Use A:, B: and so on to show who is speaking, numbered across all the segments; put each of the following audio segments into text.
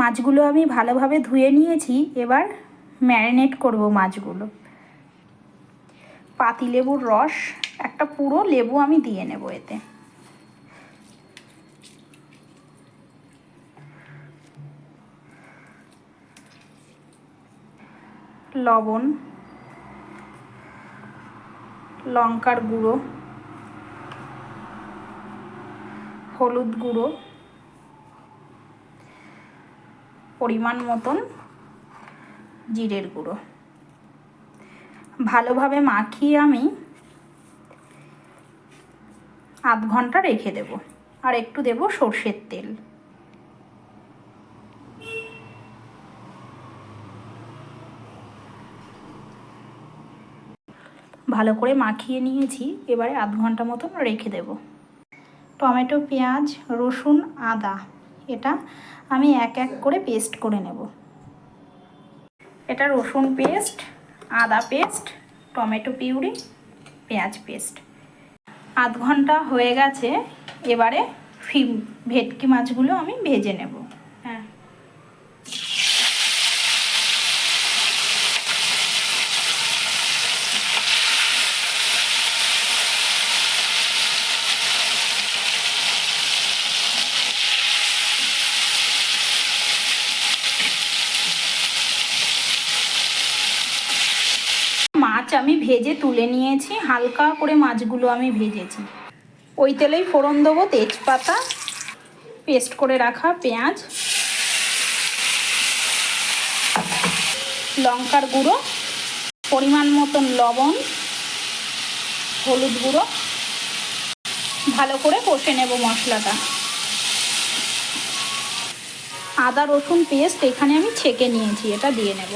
A: মাছগুলো আমি ভালোভাবে ধুয়ে নিয়েছি। এবার ম্যারিনেট করব মাছগুলো। পাতিলেবুর রস, একটা পুরো লেবু আমি দিয়ে নেব এতে। লবণ, লঙ্কার গুঁড়ো, হলুদ গুঁড়ো পরিমাণ মতন জিরের গুঁড়ো। ভালোভাবে মাখিয়ে আমি আধ ঘণ্টা রেখে দেব। আর একটু দেব সর্ষের তেল। ভালো করে মাখিয়ে নিয়েছি। এবারে আধ ঘণ্টা মতন রেখে দেব। টমেটো, পেঁয়াজ, রসুন, আদা। এটা আমি এক এক করে পেস্ট করে নেব। এটা রসুন পেস্ট আদা পেস্ট টমেটো পিউরি, পেঁয়াজ পেস্ট আধ ঘণ্টা হয়ে গেছে, এবারে ফি ভেটকি মাছগুলো আমি ভেজে নেব হ্যাঁ মাছ আমি ভেজে তুলে নিয়েছি, হালকা করে মাছগুলো আমি ভেজেছি। ওই তেলেই ফোড়ন দেবো, তেজপাতা, পেস্ট করে রাখা পেঁয়াজ, লঙ্কার গুঁড়ো, পরিমাণ মতন লবণ, হলুদ গুঁড়ো, ভালো করে কষে নেব মশলাটা। আদা রসুন পেস্ট এখানে আমি ছেঁকে নিয়েছি, এটা দিয়ে নেব।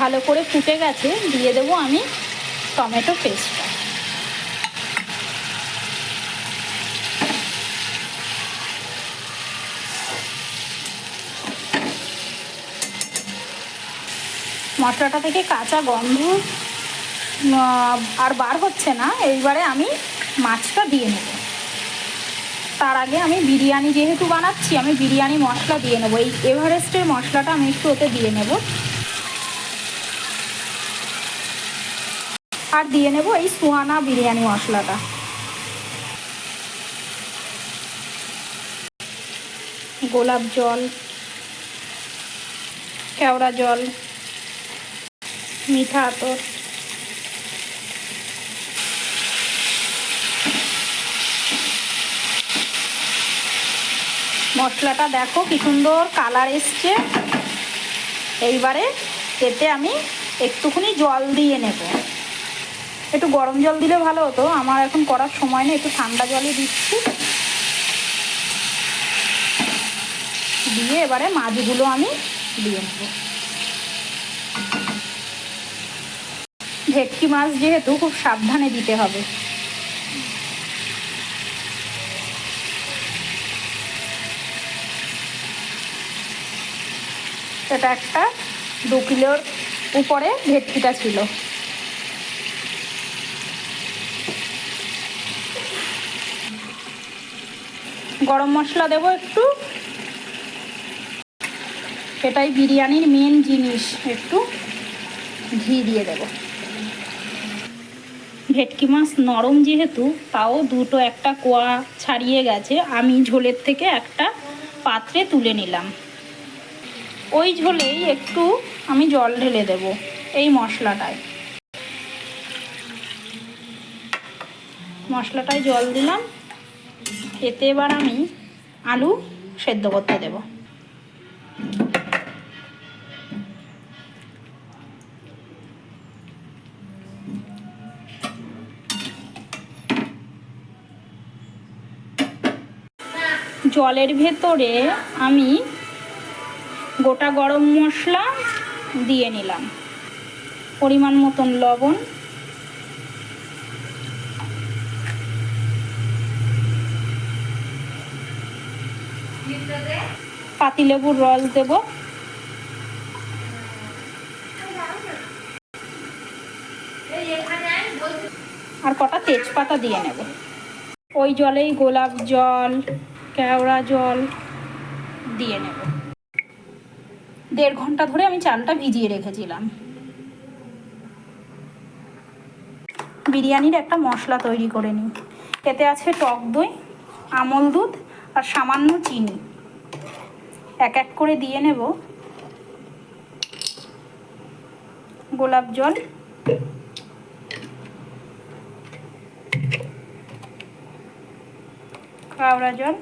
A: ভালো করে ফুটে গেছে, দিয়ে দেবো আমি টমেটো পেস্টটা মশলাটা থেকে কাঁচা গন্ধ আর বার হচ্ছে না, এইবারে আমি মাছটা দিয়ে নেব। তার আগে আমি বিরিয়ানি যেহেতু বানাচ্ছি, আমি বিরিয়ানি মশলা দিয়ে নেব। এই এভারেস্টের মশলাটা আমি একটু ওতে দিয়ে নেব। আর দিয়ে নেব এই সুহানা বিরিয়ানি মশলাটা। গোলাপ জল, কেওড়া জল, মিঠা আতর। মশলাটা দেখো কি সুন্দর কালার এসছে। এইবারে এতে আমি একটুখানি জল দিয়ে নেব। একটু গরম জল দিলে ভালো হতো। আমার এখন করার সময় নেই, একটু ঠান্ডা জলই দিচ্ছি। দিয়ে এবারে মাছগুলো আমি দিয়ে নেব। ভেটকি মাছ যেহেতু খুব সাবধানে দিতে হবে। এটা একটা দু কিলোর উপরে ভেটকিটা ছিল। গরম মশলা দেবো একটু। এটাই বিরিয়ানির মেন জিনিস। একটু ঘি দিয়ে দেব। ভেটকি মাছ নরম যেহেতু, তাও দুটো একটা কোয়া ছাড়িয়ে গেছে। আমি ঝোলের থেকে একটা পাত্রে তুলে নিলাম। ওই ঝোলেই একটু আমি জল ঢেলে দেব এই মশলাটায়। মশলাটায় জল দিলাম। এতে এবার আমি আলু সেদ্ধ করতে দেব। জলের ভেতরে আমি গোটা গরম মশলা দিয়ে নিলাম। পরিমাণ মতন লবণ পাতিলেবুর রস দেব। আর কটা তেজপাতা দিয়ে নেব। ওই জলেই গোলাপ জল, কেওড়া জল দিয়ে নেব। দেড় ঘণ্টা ধরে আমি চালটা ভিজিয়ে রেখেছিলাম। বিরিয়ানির একটা মশলা তৈরি করে নিই। এতে আছে টক দই, আমল দুধ আর সামান্য চিনি। এক এক করে দিয়ে নেব। গোলাপ জল। কাওড়া জল।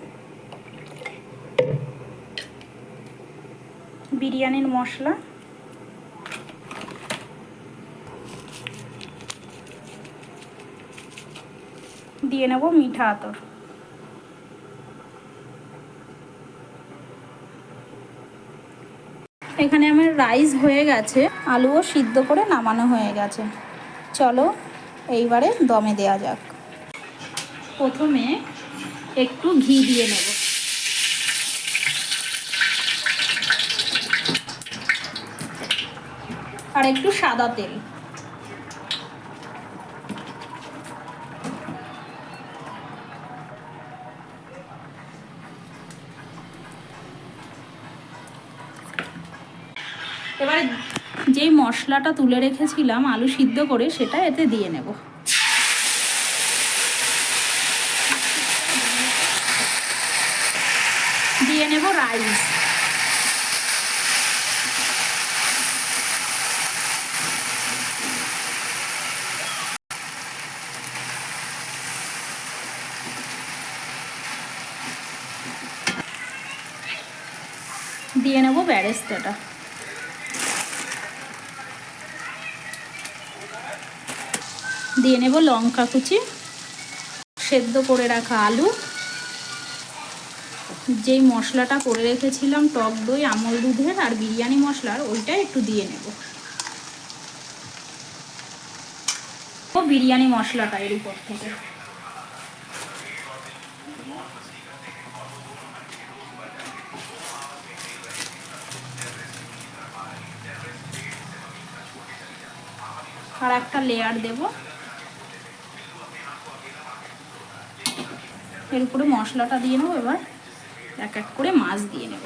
A: বিরিয়ানির মশলা। দিয়ে নেব মিঠা আতর। এখানে আমার রাইস হয়ে গেছে, আলুও সিদ্ধ করে নামানো হয়ে গেছে। চলো, এইবারে দমে দেয়া যাক। প্রথমে একটু ঘি দিয়ে নেব। আর একটু সাদা তেল। এবারে যেই মশলাটা তুলে রেখেছিলাম আলু সিদ্ধ করে সেটা এতে দিয়ে নেব। দিয়ে নেব রাইস। দিয়ে নেব ব্যারেস্তাটা। দিয়ে নেব লঙ্কা কুচি, সেদ্ধ করে রাখা আলু। যেই মশলাটা করে রেখেছিলাম, টক দই, আমল দুধের আর বিরিয়ানি মশলার ওইটা একটু দিয়ে নেব। বিরিয়ানি মশলাটা এর উপর থেকে। আর একটা লেয়ার দেব। এর উপরে মশলাটা দিয়ে নেব এবার এক এক করে মাছ দিয়ে নেব।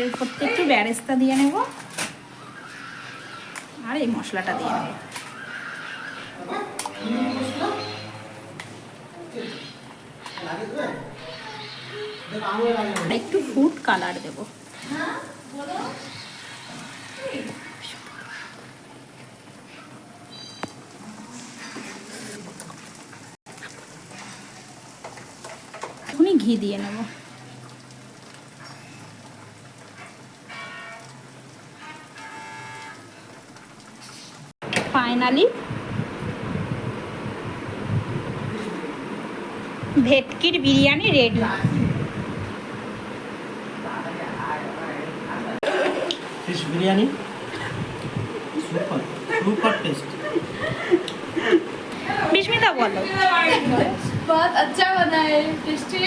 A: এর থেকে একটু ব্যারেস্তা দিয়ে নেব। আর এই মশলাটা দিয়ে নেব। একটু ফুড কালার দেব। ঘি দিয়ে নেব। Finally ভেটকির biryani ready
B: fish biryani super super taste
A: Bismita বলো
C: बहुत अच्छा बना है टेस्टी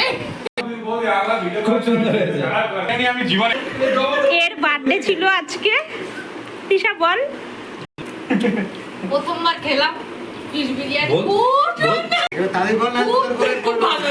B: খুব সুন্দর হয়েছে
D: আমি জীবনে
A: এর বার্থডে ছিল আজকে তিশা বল
C: প্রথমবার খেলাম ফিশ বিরিয়ানি। খুব ভালো